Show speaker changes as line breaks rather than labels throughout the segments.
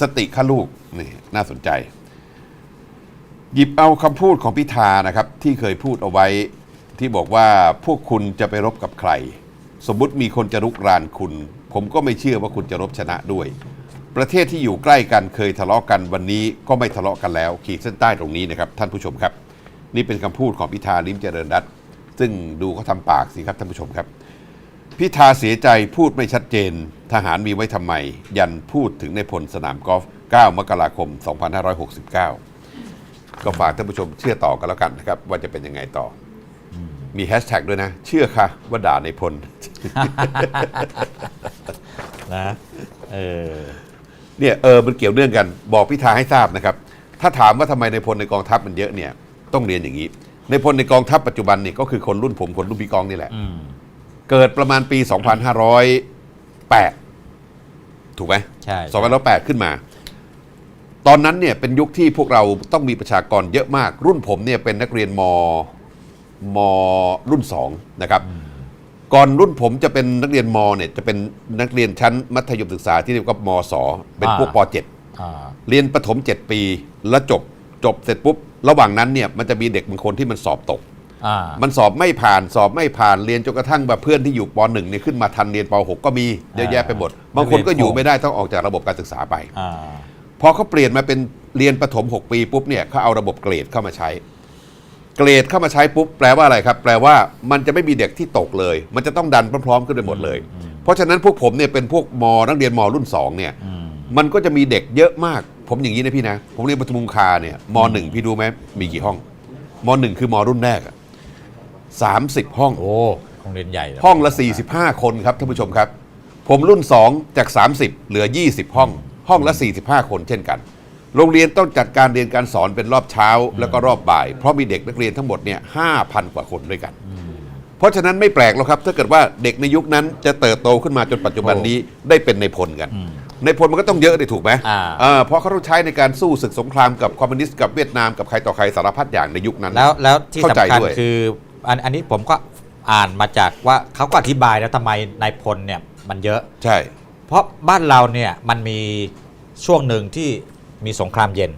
สติข้าลูกนี่น่าสนใจ หยิบเอาคำพูดของพิธานะครับ ที่เคยพูดเอาไว้ที่บอกว่าพวกคุณจะไปรบกับใคร สมมติมีคนจะรุกรานคุณ ผมก็ไม่เชื่อว่าคุณจะรบชนะด้วย ประเทศที่อยู่ใกล้กันเคยทะเลาะกันวันนี้ก็ไม่ทะเลาะกันแล้ว ขีดเส้นใต้ตรงนี้นะครับท่านผู้ชมครับ นี่เป็นคำพูดของพิธาลิมเจริญรัตซึ่งดูเขาทำปากสิครับท่านผู้ชมครับ พิธาเสียใจพูดไม่ชัดเจน ทหารมีไว้ทำไม ยันพูดถึงในพลสนามกอล์ฟ 9 มกราคม 2569 ก็ฝากท่านผู้ชมเชื่อต่อกันแล้วกันนะครับ ว่าจะเป็นยังไงต่ออมีแฮชแท็กด้วยนะ เชื่อค่ะว่าด่าในพล
นะเออ
เนี่ยเออมันเกี่ยวเนื่องกันบอกพิธาให้ทราบนะครับ ถ้าถามว่าทำไมในพลในกองทัพมันเยอะเนี่ย ต้องเรียนอย่างนี้ ในพลในกองทัพปัจจุบันนี่ก็คือคนรุ่นผมคนรุ่นพี่กองนี่แหละ
อืม
เกิดประมาณปี 2508 ถูกไหม
ใช่
2508 ขึ้นมา ตอนนั้นเนี่ยเป็นยุคที่พวกเราต้องมีประชากรเยอะมาก รุ่นผมเนี่ยเป็นนักเรียนม ม รุ่น 2 นะครับ ก่อนรุ่นผมจะเป็นนักเรียนมเนี่ยจะเป็นนักเรียนชั้นมัธยมศึกษาที่เรียกว่ามศเป็นพวกป .7
อ่า
เรียนประถม 7 ปีแล้วจบจบเสร็จปุ๊บ ระหว่างนั้นเนี่ยมันจะมีเด็กบางคนที่มันสอบตก
อ่า
มันสอบไม่ผ่านสอบไม่ผ่านเรียนจนกระทั่งแบบเพื่อนที่อยู่ป .1 เนี่ยขึ้นมาทันเรียนป .6 ก็มีเยอะแยะไปหมด บางคนก็อยู่ไม่ได้ต้องออกจากระบบการศึกษาไป
อ่า
พอเขาเปลี่ยนมาเป็นเรียนประถม 6 ปีปุ๊บเนี่ยเขาเอาระบบเกรดเข้ามาใช้ เกรดเข้ามาใช้ปุ๊บแปลว่าอะไรครับ แปลว่ามันจะไม่มีเด็กที่ตกเลย มันจะต้องดันพร้อมๆ ขึ้นไปหมดเลย เพราะฉะนั้นพวกผมเนี่ยเป็นพวกมนักเรียนมรุ่นสองเนี่ย
อืม
มันก็จะมีเด็กเยอะมาก ผมอย่างนี้นะพี่นะ ผมเรียนปทุมคาเนี่ยมหนึ่งพี่ดูไหมมีกี่ห้องมหนึ่งคือมรุ่นแรกอะ สามสิบห้อง
โอ้โรงเรียนใหญ่เหร
ห้องละ 45 คนครับท่านผู้ชมครับ ผมรุ่น 2 จาก 30 เหลือ 20 ห้อง ห้องละ 45 คนเช่นกัน โรงเรียนต้องจัดการเรียนการสอนเป็นรอบเช้า แล้วก็รอบบ่าย เพราะมีเด็กนักเรียนทั้งหมดเนี่ย5,000 กว่าคนด้วยกัน เพราะฉะนั้นไม่แปลกหรอกครับ ถ้าเกิดว่าเด็กในยุคนั้นจะเติบโตขึ้นมาจนปัจจุบันนี้ได้เป็นในพลกัน ในพลมันก็ต้องเยอะดิถูกไหม
อ่า
เออเพราะเขาต้องใช้ในการสู้ศึกสงครามกับคอมมิวนิสต์กับเวียดนามกับใครต่อใครสารพัดอย่างในยุคนั้น
แล้วแล้วที่
เข้าใจ
สำคัญ
ด้วย
คือ อันอันนี้ผมก็อ่านมาจากว่าเขาก็อธิบายแล้วทำไมนายพลเนี่ยมันเยอะ
ใช่
เพราะบ้านเราเนี่ยมันมีช่วงหนึ่งที่มีสงครามเย็น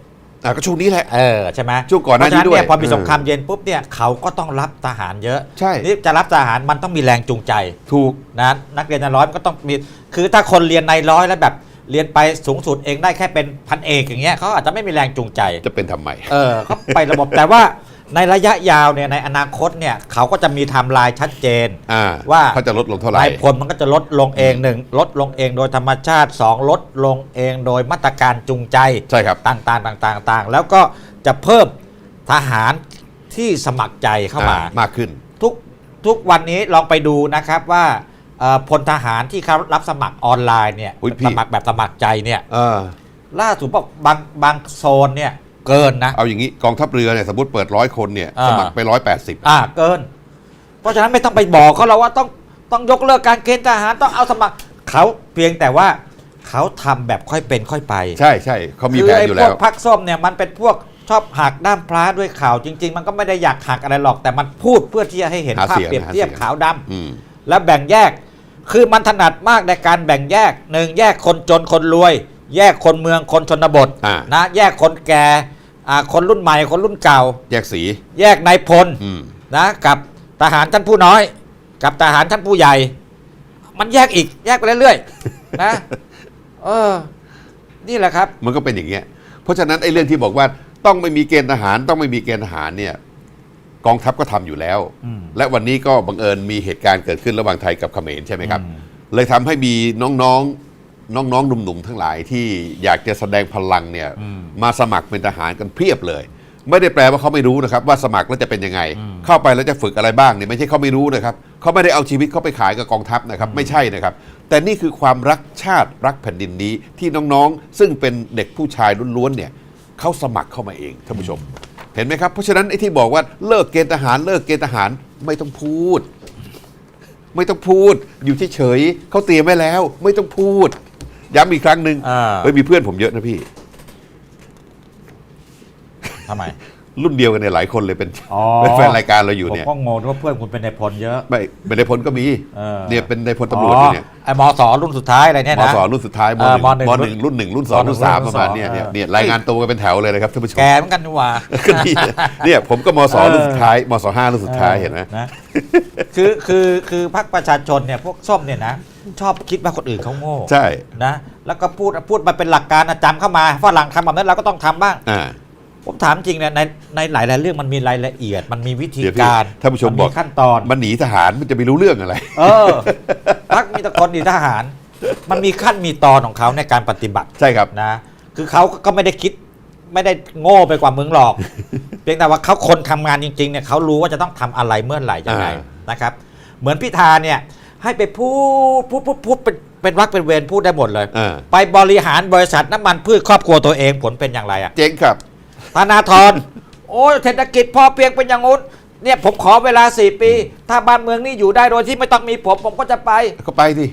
อะก็ช่วงนี้แหละ
เออใช่ไหม
ช่วงก่อนหน้านี้
เพระฉะ
ด้วย
เพอมี
เออ
สงครามเย็นปุ๊บเนี่ยเขาก็ต้องรับทหารเยอะ
ใช่
นี่จะรับทหารมันต้องมีแรงจูงใจ
ถูก
นะนักเรียนในร้อยมันก็ต้องมี คือถ้าคนเรียนในร้อยแล้วแบบเรียนไปสูงสุดเองได้แค่เป็นพันเอกอย่างเงี้ยเขาอาจจะไม่มีแรงจูงใจ
จะเป็นทำไม
เออเขาไประบบแต่ว่า ในระยะยาวเนี่ยในอนาคตเนี่ยเขาก็จะมีไทม์ไลน์ชัดเจน
อ่า
ว่า
เขาจะลดลงเท่าไหร่
นายพลมันก็จะลดลงเองหนึ่งลดลงเองโดยธรรมชาติสองลดลงเองโดยมาตรการจูงใจ
ใช่ครับ
ต่างๆต่างๆต่างๆ แล้วก็จะเพิ่มทหารที่สมัครใจเข้ามา
อ่มากขึ้น
ทุกทุกวันนี้ลองไปดูนะครับว่าเอ่อพลทหารที่เขารับสมัครออนไลน์เนี่ย
อุ๊ยพี่
สมัครแบบสมัครใจเนี่ย
เออ
ล่าสุดบอกบางบางโซนเนี่ย เกินนะ
เอาอย่างนี้กองทัพเรือเนี่ยสมมติเปิดร้อยคนเนี่ย
อ่า
สมัครไปร้อยแปดสิบ
อ่าเกิน เพราะฉะนั้นไม่ต้องไปบอกเขาแล้วว่าต้องต้องยกเลิกการเกณฑ์ทหารต้องเอาสมัครเขาเพียงแต่ว่าเขาทำแบบค่อยเป็นค่อยไป
ใช่ใช่เขามี
คื
แผน
ไอ้
อยู่
พ
แล้วว
กพักส้มเนี่ยมันเป็นพวกชอบหักด้ามพระด้วยข่าวจริง ๆ มันก็ไม่ได้อยากหักอะไรหรอกแต่มันพูดเพื่อที่จะให้เห็น
หา
ภาพ
เสียง
เปรียบ
หา
เทียบ
เสียง
ขาวดำ
อืม
แล้วแบ่งแยก คือมันถนัดมากในการแบ่งแยกหนึ่งแยกคนจนคนรวย แยกคนเมืองคนชนบท
อ่า
นะแยกคนแก่อ่า คนรุ่นใหม่คนรุ่นเก่า
แยกสี
แยกนายพล
อืม
นะกับทหารท่านผู้น้อย กับทหารท่านผู้ใหญ่ มันแยกอีกแยกไปเรื่อยๆนะเออ นี่แหละครับ
มันก็เป็นอย่างเงี้ย เพราะฉะนั้นไอ้เรื่องที่บอกว่าต้องไม่มีเกณฑ์ทหาร ต้องไม่มีเกณฑ์ทหารเนี่ย กองทัพก็ทำอยู่แล้ว
อืม
และวันนี้ก็บังเอิญมีเหตุการณ์เกิดขึ้นระหว่างไทยกับเขมรใช่ไหมครับ
อืม
เลยทำให้มีน้องๆ น้องๆหนุ่มๆทั้งหลายที่อยากจะแสดงพลังเนี่ย
อืม
มาสมัครเป็นทหารกันเพียบเลย ไม่ได้แปลว่าเขาไม่รู้นะครับ ว่าสมัครแล้วจะเป็นยังไง เข้าไปแล้วจะฝึกอะไรบ้างเนี่ยไม่ใช่เขาไม่รู้นะครับเขาไม่ได้เอาชีวิตเขาไปขายกับกองทัพนะครับ ไม่ใช่นะครับ แต่นี่คือความรักชาติรักแผ่นดินนี้ที่น้องๆ ซึ่งเป็นเด็กผู้ชายล้วนๆเนี่ยเขาสมัครเข้ามาเองท่านผู้ชม เห็นไหมครับเพราะฉะนั้นไอ้ที่บอกว่าเลิกเกณฑ์ทหารเลิกเกณฑ์ทหารไม่ต้องพูด ไม่ต้องพูด อยู่เฉยๆเขาเตรียมไว้แล้ว ไม่ต้องพูด ย้ำอีกครั้งหนึ่ง
อ่า
เฮ้ยมีเพื่อนผมเยอะนะพี่
ทำไม
รุ่นเดียวกันเนี่ยหลายคนเลยเป็น
อ๋อ
เป็นแฟนรายการเราอยู่เนี่ย
ผมก็งงว่าเพื่อนคุณเป็นในายพลเยอะ
ไม่เป็นในพลก็มี
เออ
เนี่ยเป็นในพลตำรวจอยู่เนี่ย
ไอ้มสรุ่นสุดท้ายอะไรเนี่ย
ม
นะ
สรุ่นสุดท้ายม
เออ
หนึ่ง
ม
ม
ห
ห
นึ่
นึ่
ง
งรุ่นหนึ่งรุ่นสอง
มหนึ่
รุ่
ง
นสาม
รุ่
ป
น
ระมาณ
สอง
เนี่ยเนี่ย
เออ
เนี่ยรายงานตัวกันเป็นแถวเลยนะครับท่านผู้ชม
แกเหมือนกันนี่หว่า
ก็นี่เนี่ยผมก็มสรุ่นสุดท้ายมสห้ารุ่นสุดท้ายเห็นไหม
นะ คือคือคือพรรคประชาชนเนี่ยพวกส้มเนี่ยนะ ชอบคิดว่าคนอื่นเขาโง่
ใช่
นะแล้วก็พูดพูดมาเป็นหลักการนะจำเข้ามาฝรั่งทำแบบนั้นเราก็ต้องทำบ้าง
อ่า
ผมถามจริงเนี่ยในในหลายๆเรื่องมันมีรายละเอียด มันมีวิธี
เดี๋ยวพี่
การ
ท่านผู้ชม
น
บอก
ขั้นตอน
มันหนีทหารมันจะไปรู้เรื่องอะไร
เออพักมีแตะคนดีทหาร มันมีขั้นมีตอนของเขาในการปฏิบัติ
ใช่ครับ
นะ คือเขาก็ไม่ได้คิดไม่ได้โง่ไปกว่ามึงหรอก เพียงแต่ว่าเขาคนทำงานจริงๆเนี่ยเขารู้ว่าจะต้องทำอะไรเมื่อไหร่ยังไง
อ่า
นะครับ เหมือนพิธาเนี่ย ให้ไปพูดพูดพูดพูดเป็นเป็นวักเป็นเวรพูดได้หมดเลย
อ่า
ไปบริหารบริษัทน้ำมันพืชครอบครัวตัวเองผลเป็นอย่างไรอะ
เจ๊งครับ
ธนาธร โอ้ยเศรษฐกิจพอเพียงเป็นอย่างงู้น เนี่ยผมขอเวลา4ปี ถ้าบ้านเมืองนี่อยู่ได้โดยที่ไม่ต้องมีผมผมก็จะไป
ก็ไปสิ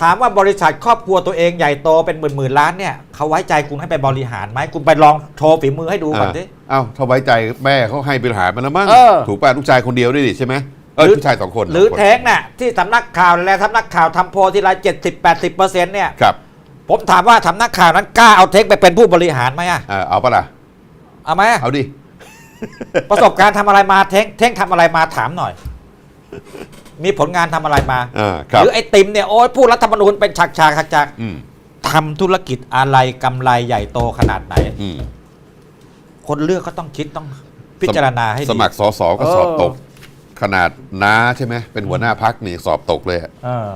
ถามว่าบริษัทครอบครัวตัวเองใหญ่โตเป็นหมื่นหมื่นๆล้านเนี่ยเขาไว้ใจคุณให้ไปบริหารไหมคุณไปลองโชว์ฝีมือให้ดูก่อนสิ
เอ้าถ้าไว้ใจแม่เขาให้บริหารมันแล้วมั้ง
เออ
ถูกป่ะลูกชายคนเดียวด้วยดิใช่ไหม เออ
หรือ
ลูกชายสองคน
หรือ
สงคน
แท้งน่ะที่สำนักข่าวอะไรสำนักข่าวทำโพลทีไรเจ็ดสิบแปดสิบเปอร์เซ็นต์เนี่ย
ครับ
ผมถามว่าสำนักข่าวนั้นกล้าเอาเทคไปเป็นผู้บริหารไหมอะ
อ่าเอาปะล่ะ
เอาไหม
เอาดิ
ประสบการณ์ทำอะไรมาเท้งเท้งทำอะไรมาถามหน่อย มีผลงานทำอะไรมา
อ่าค
ห
รับ
รือไอ้ติมเนี่ยโอ้ยพูดรัฐธรรมนูญเป็นฉากฉากฉากฉาก
อืม
ทำธุรกิจอะไรกำไรใหญ่โตขนาดไหน
อืม
คนเลือกก็ต้องคิดต้องพิจารณาให้ดี
สมัครสอสอก็
เออ
สอบตก ขนาดน้าใช่ไหมเป็นหัวหน้าพักนี่สอบตกเลยอะ
เออ